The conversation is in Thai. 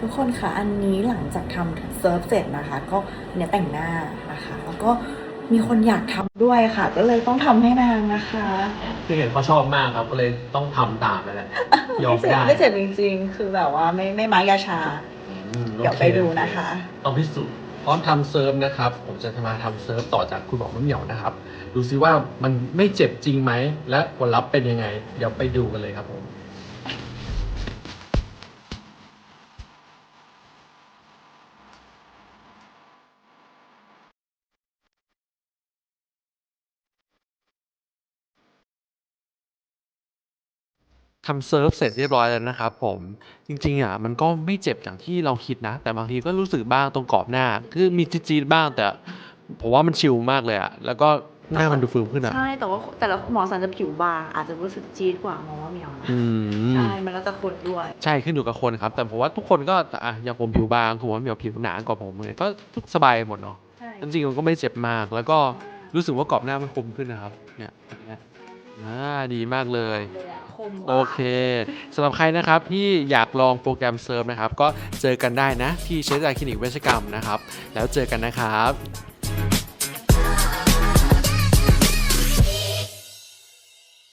ทุกคนคะอันนี้หลังจากทำเซิร์ฟเสร็จนะคะ ก็เนี่ยแต่งหน้านะคะ แล้วก็มีคนอยากทำด้วยค่ะ ก็เลยต้องทำให้นางนะคะคือเห็นเขาชอบมากครับก็เลยต้องทำตามไปแหละยอมไม่ไม่เจ็บได้ไม่เจ็บจริงๆ คือแบบว่าไม่ไม่ไม้ยาชาอืมเดี๋ยวโอคไปดูนะคะต้องพิสูจน์พร้อมทำเซิร์ฟนะครับ ผมจะมาทำเซิร์ฟต่อจากคุณหมอมะเหมียวนะครับ ดูซิว่ามันไม่เจ็บจริงไหม และผลลัพธ์เป็นยังไง เดี๋ยวไปดูกันเลยครับผม ทำเซิร์ฟเสร็จเรียบร้อยแล้วนะครับผม จริงๆอะมันก็ไม่เจ็บอย่างที่เราคิดนะ แต่บางทีก็รู้สึกบ้างตรงกรอบหน้า คือมีจี๊ดๆบ้างแต่ ผมว่ามันชิลมากเลยอะแล้วก็หน้ามันดูฟื้นขึ้นอะ ใช่แต่ว่าแต่ละหมอสันจะผิวบางอาจจะรู้สึกจี๊ดกว่าหมอว่าเหมียวนะอืม ใช่มันแล้วแต่คนด้วย ใช่ขึ้นอยู่กับคนครับ แต่ผมว่าทุกคนก็อะอย่างผมผิวบางผมว่าเหมียวผิวหนากว่าผมเลยก็ทุกสบายหมดเนาะใช่จริงๆมันก็ไม่เจ็บมาก แล้วก็รู้สึกว่ากรอบหน้ามันคมขึ้นนะครับเนี่ยอย่างเงี้ย อ่าดีมากเลยคมโอเคสำหรับใครนะครับที่อยากลองโปรแกรมเซิร์ฟนะครับ ก็เจอกันได้นะที่เชฟจากคลินิกเวชกรรมนะครับ แล้วเจอกันนะครับ